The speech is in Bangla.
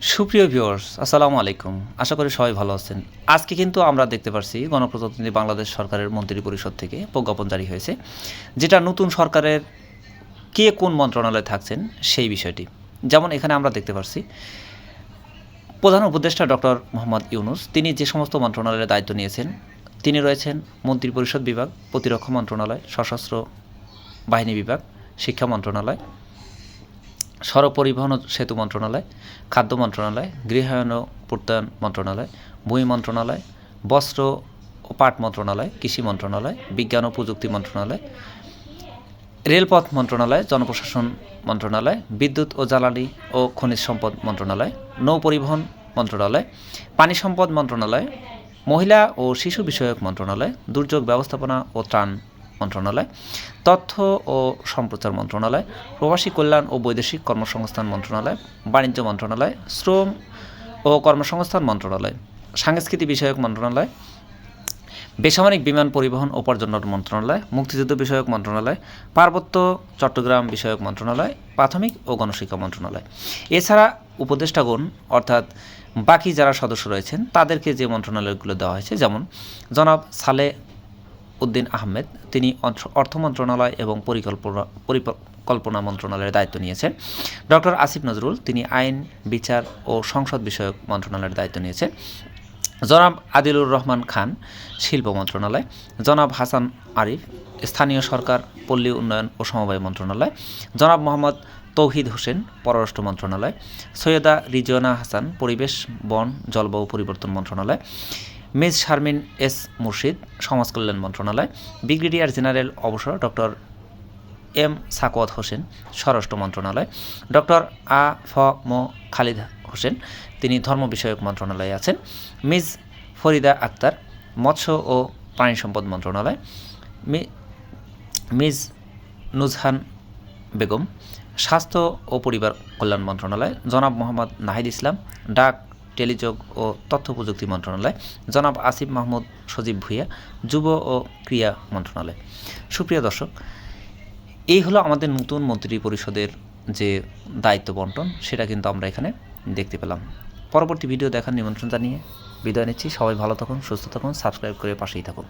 সুপ্রিয় ভিউয়ার্স, আসসালামু আলাইকুম। আশা করি সবাই ভালো আছেন। আজকে কিন্তু আমরা দেখতে পাচ্ছি গণপ্রজাতন্ত্রী বাংলাদেশ সরকারের মন্ত্রী পরিষদ থেকে প্রজ্ঞাপন জারি হয়েছে, যেটা নতুন সরকারের কে কোন মন্ত্রণালয়ে থাকছেন সেই বিষয়টি। যেমন এখানে আমরা দেখতে পাচ্ছি প্রধান উপদেষ্টা ডক্টর মোহাম্মদ ইউনুস, তিনি যে সমস্ত মন্ত্রণালয়ের দায়িত্ব নিয়েছেন, তিনি রয়েছেন মন্ত্রী পরিষদ বিভাগ, প্রতিরক্ষা মন্ত্রণালয়, সশস্ত্র বাহিনী বিভাগ, শিক্ষা মন্ত্রণালয় সড়ক পরিবহন ও সেতু মন্ত্রণালয়, খাদ্য মন্ত্রণালয়, গৃহায়ন ও প্রত্যয়ন মন্ত্রণালয়, ভূমি মন্ত্রণালয়, বস্ত্র ও পাট মন্ত্রণালয়, কৃষি মন্ত্রণালয়, বিজ্ঞান ও প্রযুক্তি মন্ত্রণালয়, রেলপথ মন্ত্রণালয়, জনপ্রশাসন মন্ত্রণালয়, বিদ্যুৎ ও জ্বালানি ও খনিজ সম্পদ মন্ত্রণালয় নৌ পরিবহন মন্ত্রণালয়, পানি সম্পদ মন্ত্রণালয়, মহিলা ও শিশু বিষয়ক মন্ত্রণালয়, দুর্যোগ ব্যবস্থাপনা ও ত্রাণ মন্ত্রণালয়, তথ্য ও সম্প্রচার মন্ত্রণালয়, প্রবাসী কল্যাণ ও বৈদেশিক কর্মসংস্থান মন্ত্রণালয়, বাণিজ্য মন্ত্রণালয়, শ্রম ও কর্মসংস্থান মন্ত্রণালয় সাংস্কৃতিক বিষয়ক মন্ত্রণালয়, বেসামরিক বিমান পরিবহন ও পর্যটন মন্ত্রণালয়, মুক্তিযুদ্ধ বিষয়ক মন্ত্রণালয়, পার্বত্য চট্টগ্রাম বিষয়ক মন্ত্রণালয়, প্রাথমিক ও গণশিক্ষা মন্ত্রণালয়। এছাড়া উপদেষ্টাগণ, অর্থাৎ বাকি যারা সদস্য রয়েছেন, তাদেরকে যে মন্ত্রণালয়গুলো দেওয়া হয়েছে, যেমন জনাব সালে উদ্দিন আহমেদ। তিনি অর্থ- মন্ত্রণালয় এবং পরিকল্পনা পরিকল্পনা মন্ত্রণালয়ের দায়িত্ব নিয়েছেন। ডক্টর আসিফ নজরুল, তিনি আইন, বিচার ও সংসদ বিষয়ক মন্ত্রণালয়ের দায়িত্ব নিয়েছেন। জনাব আদিলুর রহমান খান, শিল্প মন্ত্রণালয়। জনাব হাসান আরিফ, স্থানীয় সরকার, পল্লী উন্নয়ন ও সমবায় মন্ত্রণালয়। জনাব মোহাম্মদ তৌহিদ হোসেন, পররাষ্ট্র মন্ত্রণালয়। সৈয়দা রিজওয়ানা হাসান, পরিবেশ, বন, জলবায়ু পরিবর্তন মন্ত্রণালয়। মিস শারমিন এস মুর্শিদ, সমাজ কল্যাণ মন্ত্রণালয়, ব্রিগেডিয়ার জেনারেল অবসর ডক্টর এম সাকওয়াত হোসেন, স্বরাষ্ট্র মন্ত্রণালয়, ডক্টর আ ফ ম খালিদ হোসেন, তিনি ধর্ম বিষয়ক মন্ত্রণালয়ে আছেন মিস ফরিদা আক্তার, মৎস্য ও প্রাণী সম্পদ মন্ত্রণালয় মিস নুজহান বেগম, স্বাস্থ্য ও পরিবার কল্যাণ মন্ত্রণালয়, জনাব মোহাম্মদ নাহিদ ইসলাম, ডাক টেলিযোগ ও তথ্য প্রযুক্তি মন্ত্রণালয়, জনাব আসিফ মাহমুদ সজীব ভূঁইয়া, যুব ও ক্রীড়া মন্ত্রণালয়। সুপ্রিয় দর্শক, এই হলো আমাদের নতুন মন্ত্রী পরিষদের যে দায়িত্ব বন্টন, সেটা কিন্তু আমরা এখানে দেখতে পেলাম। পরবর্তী ভিডিও দেখার নিমন্ত্রণ জানিয়ে বিদায় নিচ্ছি। সবাই ভালো থাকুন, সুস্থ থাকুন, সাবস্ক্রাইব করে পাশেই থাকুন।